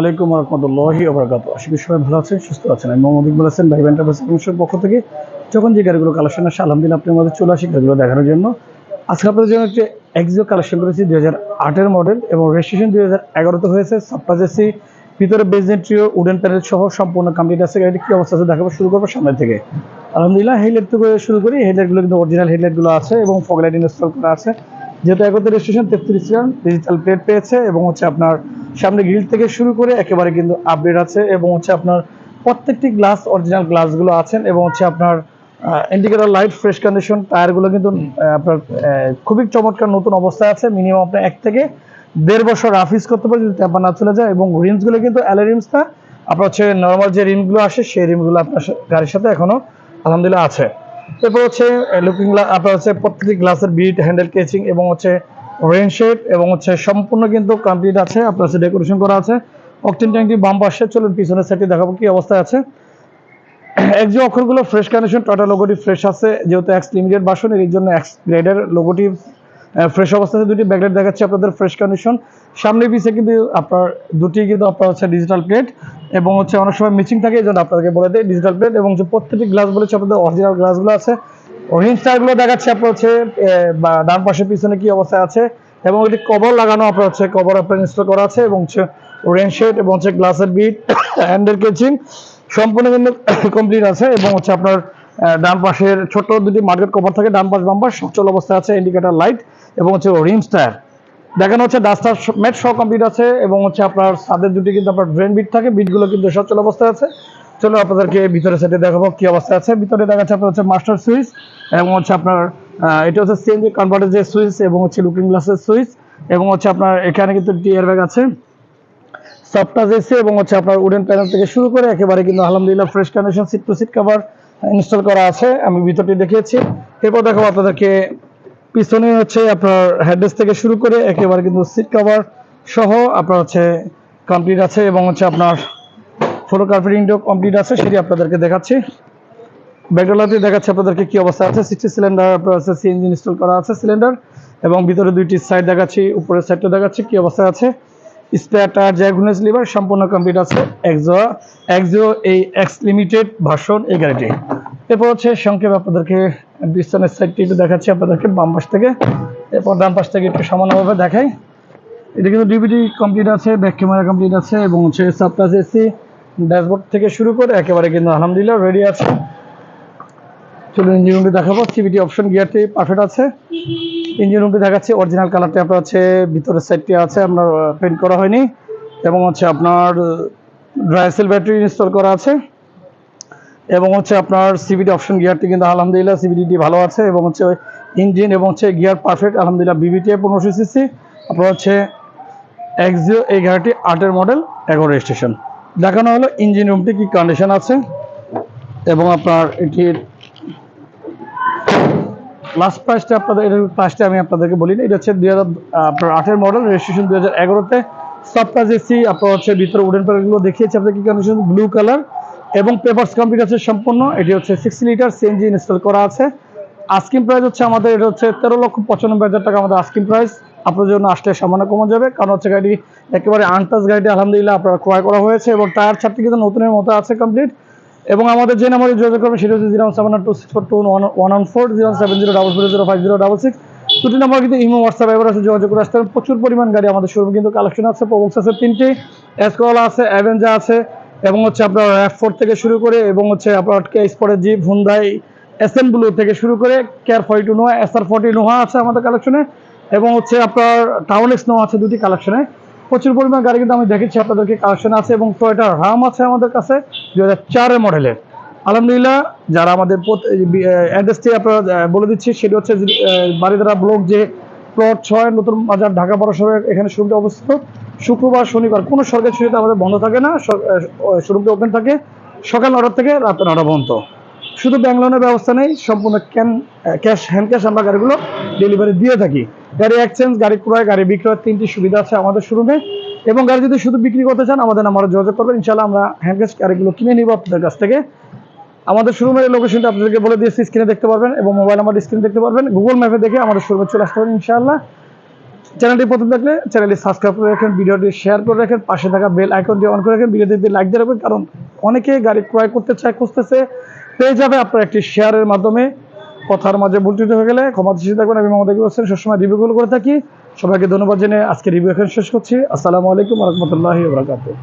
আলাইকুম রহমতুল্লাহি সবাই ভালো আছেন, সুস্থ আছেন। আমি মোহাম্মদ হাসান, ভাই পক্ষ থেকে যখন যে গাড়িগুলো কালেকশন আসে, আলহামদুলিল্লাহ আপনার মধ্যে চলে আসি গাড়িগুলো দেখানোর জন্য। আজকে আপনাদের জন্য একটি কালেকশন করেছি, দুই হাজার মডেল এবং রেজিস্ট্রেশন দুই হাজার এগারোতে হয়েছে। ভিতরে বেজেন্ট্রিও উডেন প্যানেল সহ সম্পূর্ণ কমপ্লিট আছে। গাড়িটি কী অবস্থা আছে দেখাবো, শুরু করব সামনে থেকে। আলহামদুলিল্লাহ হেডলাইট থেকে শুরু করি। হেডলাইটগুলো কিন্তু অরিজিনাল হেডলাইটগুলো আছে এবং ফগলাইট ইনস্টল করা আছে। যেহেতু একত্রে রেজিস্ট্রেশন তেত্রিশ রান ডিজিটাল প্লেট পেয়েছে এবং হচ্ছে আপনার সামনে গ্রিল থেকে শুরু করে একেবারে কিন্তু আপডেট আছে এবং হচ্ছে আপনার প্রত্যেকটি গ্লাস অরিজিনাল গ্লাসগুলো আছেন এবং হচ্ছে আপনার ইন্ডিকেটর লাইট ফ্রেশ কন্ডিশন টায়ারগুলো কিন্তু আপনার খুবই চমৎকার নতুন অবস্থায় আছে। মিনিমাম আপনার এক থেকে দেড় বছর রাফিস করতে পারে যদি টেম্পার না চলে যায় এবং রিমসগুলো কিন্তু অ্যালো রিমস না। আপনার হচ্ছে নর্মাল যে রিমগুলো আসে সেই রিমগুলো আপনার গাড়ির সাথে এখনও আলহামদুলিল্লাহ আছে। এরপর হচ্ছে লুকিং আপনার হচ্ছে প্রত্যেকটি গ্লাসের বিট হ্যান্ডেল কেচিং এবং হচ্ছে রেন শেপ এবং হচ্ছে সম্পূর্ণ কিন্তু কমপ্লিট আছে। আপনার হচ্ছে ডেকোরেশন করা আছে। অক্টিন ট্যাঙ্কটি বাম পাশে, চলুন পিছনের সাইডটি দেখাবো কি অবস্থায় আছে। এক যে অক্ষরগুলো ফ্রেশ কানেকশন টাটা লোগোটি ফ্রেশ আছে। যেহেতু এক্স লিমিটেড বাসন এর জন্য এক্স গ্রেডের লোগোটি ফ্রেশ অবস্থাতে দুটি ব্যাকলাইট দেখাচ্ছে আপনাদের ফ্রেশ কন্ডিশন সামনে পিছে কিন্তু আপনার দুটি কিন্তু আপনার হচ্ছে ডিজিটাল প্লেট এবং হচ্ছে অনেক সময় মিচিং থাকে এই জন্য আপনাদেরকে বলে দেয় ডিজিটাল প্লেট এবং যে প্রত্যেকটি গ্লাস বলেছে, আপনাদের অরিজিনাল গ্লাসগুলো আছে। রিং স্টারগুলো দেখাচ্ছে আপনার হচ্ছে ডান পাশে পিছনে কি অবস্থায় আছে এবং এটি কভার লাগানো আপনার হচ্ছে কভার আপনার ইনস্টল করা আছে এবং হচ্ছে রেন শেড এবং হচ্ছে গ্লাসের বিট হ্যান্ডেল কেচিং সম্পূর্ণ কিন্তু কমপ্লিট আছে এবং হচ্ছে আপনার ডান পাশের ছোট দুটি মার্কেট কভার থাকে, ডান পাশ, বাম পাশ, সচল অবস্থায় আছে ইন্ডিকেটার লাইট এবং হচ্ছে রিম স্টার দেখানো হচ্ছে ডাস্টার ম্যাট সহ কমপ্লিট আছে এবং হচ্ছে আপনার ছাদের দুটি কিন্তু আপনার ড্রেন বিট থাকে বিটগুলো কিন্তু সচল অবস্থায় আছে। চলো আপনাদেরকে ভিতরে সেটে দেখাবো কি অবস্থা আছে। ভিতরে দেখাচ্ছে আপনার হচ্ছে মাস্টার সুইচ এবং হচ্ছে আপনার এটা হচ্ছে সিএনজি কনভার্টার যে সুইচ এবং হচ্ছে লুকিং গ্লাসের সুইচ এবং হচ্ছে আপনার এখানে কিন্তু টিয়ার ব্যাগ আছে। সফটাচ এসি এবং হচ্ছে আপনার উডেন প্যানেল থেকে শুরু করে একেবারে কিন্তু আলহামদুলিল্লাহ fresh condition seat to seat cover install করা আছে, আমি ভিতরটি দেখিয়েছি। এরপর দেখো আপনাদেরকে, পিছনে হচ্ছে আপনার হেডরেস থেকে শুরু করে একেবারে কিন্তু সিট কভার সহ আপনার হচ্ছে কমপ্লিট আছে এবং হচ্ছে আপনার ফ্লোর কার্পেটিংটাও কমপ্লিট আছে, সেটি আপনাদেরকে দেখাচ্ছি। ব্যাকডলাতে দেখাচ্ছে আপনাদেরকে কি অবস্থা আছে। সিক্সটি সিলিন্ডার আপনার আছে সিএনজি ইনস্টল করা আছে সিলিন্ডার এবং ভিতরে দুইটি সাইড দেখাচ্ছি, উপরের সাইডটা দেখাচ্ছি, কি অবস্থা আছে। স্পেয়ার টায়ার জ্যাগুনেস লিভার সম্পূর্ণ কমপ্লিট আছে। এক্সো এক্সো এই এক্স লিমিটেড ভার্সন এই গাড়িটি। এরপর হচ্ছে সংক্ষেপ আপনাদেরকে পিছনের সাইডটি একটু দেখাচ্ছি আপনাদেরকে বাম পাশ থেকে। এরপর ডান পাশ থেকে একটু সামান্যভাবে দেখাই। এটা কিন্তু ডিভিডি কমপ্লিট আছে ব্যাক ক্যামেরা কমপ্লিট আছে এবং হচ্ছে সাবটাচ এসি ড্যাশবোর্ড থেকে শুরু করে একেবারে কিন্তু আলহামদুলিল্লাহ রেডি আছে। চলুন ইঞ্জিন রুমটি দেখাবো। সিভিটি অপশন গিয়ারটি পারফেক্ট আছে। ইঞ্জিন রুমটি দেখাচ্ছি অরিজিনাল কালারটি আপনার হচ্ছে, ভিতরের সাইডটি আছে, আপনার পেন্ট করা হয়নি, এবং হচ্ছে আপনার ড্রাই ড্রাইসেল ব্যাটারি ইনস্টল করা আছে, এবং হচ্ছে আপনার সিভিটি অপশন গিয়ারটি কিন্তু আলহামদুলিল্লাহ সিভিটি ভালো আছে, এবং হচ্ছে ইঞ্জিন এবং হচ্ছে গিয়ার পারফেক্ট আলহামদুলিল্লাহ বিবিটি পনেরোশো সিসি আপনার হচ্ছে এক্সিও এই গাড়িটি আটের মডেল এগারো রেজিস্ট্রেশন দেখানো হলো ইঞ্জিন রুমটি কি কন্ডিশন আছে, এবং আপনার এটির লাস্ট প্রাইসটা আপনাদের, এটার প্রাইসটা আমি আপনাদেরকে বলি না এটা হচ্ছে দুই হাজার আপনার আটের মডেল রেজিস্ট্রেশন দুই হাজার এগারোতে। সফটাজ এসি আপনার হচ্ছে ভিতরে উডেন প্যানেলগুলো দেখিয়েছি, আপনাদের কি কন্ডিশন ব্লু কালার এবং পেপারস কমপ্লিট আছে সম্পূর্ণ, এটি হচ্ছে সিক্সটি লিটার সিএনজি ইনস্টল করা আছে। আস্কিং প্রাইস হচ্ছে আমাদের, এটা হচ্ছে তেরো লক্ষ পঁচানব্বই হাজার টাকা আমাদের আস্কিং প্রাইস আপনার জন্য আসলে সামান্য কমে যাবে, কারণ হচ্ছে গাড়ি একেবারে আনটাচ গাড়িটি, আলহামদুলিল্লাহ আপনার ক্রয় করা হয়েছে এবং টায়ার ছাড়টি কিন্তু নতুনের মতো আছে কমপ্লিট এবং আমাদের যে নাম্বারে যোগাযোগ করবেন সেটা হচ্ছে zero seven two six four two one one four, zero seven zero double zero zero five zero double six. দুটি নাম্বার কিন্তু ইমো, হোয়াটসঅ্যাপ, এবার আছে যোগাযোগ করে আসতে। প্রচুর পরিমাণ গাড়ি আমাদের শোরুমে কিন্তু কালেকশন আছে। প্রবক্স আছে তিনটি এসকলা আছে অ্যাভেঞ্জা আছে, এবং হচ্ছে আপনার এফ ফোর থেকে শুরু করে, এবং হচ্ছে আপনার কে স্পোর্টের jeep Hyundai S N blue থেকে শুরু করে care forty two Noah S R forty Noah আছে আমাদের কালেকশনে এবং হচ্ছে আপনার টাউন এক্স নোয়া আছে দুটি কালেকশনে প্রচুর পরিমাণ গাড়ি কিন্তু আমি দেখেছি, আপনাদেরকে কালেকশন আছে এবং টয়টা রাম আছে আমাদের কাছে দু হাজার চারের মডেলের আলহামদুলিল্লাহ, যারা আমাদের অ্যাড্রেসটি আপনারা বলে দিচ্ছি, সেটি হচ্ছে বারিধারা ব্লক যে প্লট ছয়, নতুন বাজার ঢাকা বড় শহরের এখানে শোরুমটি অবস্থিত। শুক্রবার, শনিবার, কোনো সরকারি ছুটিতে আমাদের বন্ধ থাকে না শোরুমটি ওপেন থাকে, সকাল নটার থেকে রাত নটা পর্যন্ত। শুধু ব্যাংক লোনের ব্যবস্থা নেই, সম্পূর্ণ ক্যান ক্যাশ হ্যান্ড ক্যাশ আমরা গাড়িগুলো ডেলিভারি দিয়ে থাকি। গাড়ি এক্সচেঞ্জ গাড়ি ক্রয়, গাড়ি বিক্রয়ের তিনটি সুবিধা আছে আমাদের শোরুমে। এবং গাড়ি যদি শুধু বিক্রি করতে চান, আমাদের নাম্বারে যোগাযোগ করবেন। ইনশাল্লাহ আমরা হ্যান্ড গাড়িগুলো কিনে নিব আপনাদের কাছ থেকে। আমাদের শোরুমের লোকেশনটা আপনাদেরকে বলে দিয়েছি স্ক্রিনে দেখতে পারবেন এবং মোবাইল নাম্বার স্ক্রিনে দেখতে পারবেন। গুগল ম্যাপে দেখে আমাদের শোরুমে চলে আসতে পারেন ইনশাআল্লাহ। চ্যানেলটি প্রথম থাকলে চ্যানেলটি সাবস্ক্রাইব করে রাখেন ভিডিওটি শেয়ার করে রাখেন, পাশে থাকা বেল আইকনটি অন করে রাখেন ভিডিওটিতে লাইক দিয়ে রাখবেন। কারণ অনেকে গাড়ি ক্রয় করতে চায়, খুঁজতেছে, পেয়ে যাবে আপনার একটি শেয়ারের মাধ্যমে। কথার মাঝে ভুলটিতে হয়ে গেলে ক্ষমা দৃষ্টি থাকবেন আমি মোহাম্মদ ইকবাল হোসেন। সবসময় রিভিউগুলো করে থাকি। সবাইকে ধন্যবাদ জেনে আজকে রিভিউ এখানে শেষ করছি। আসসালামু আলাইকুম রহমতুল্লাহি বারাকাতুহ।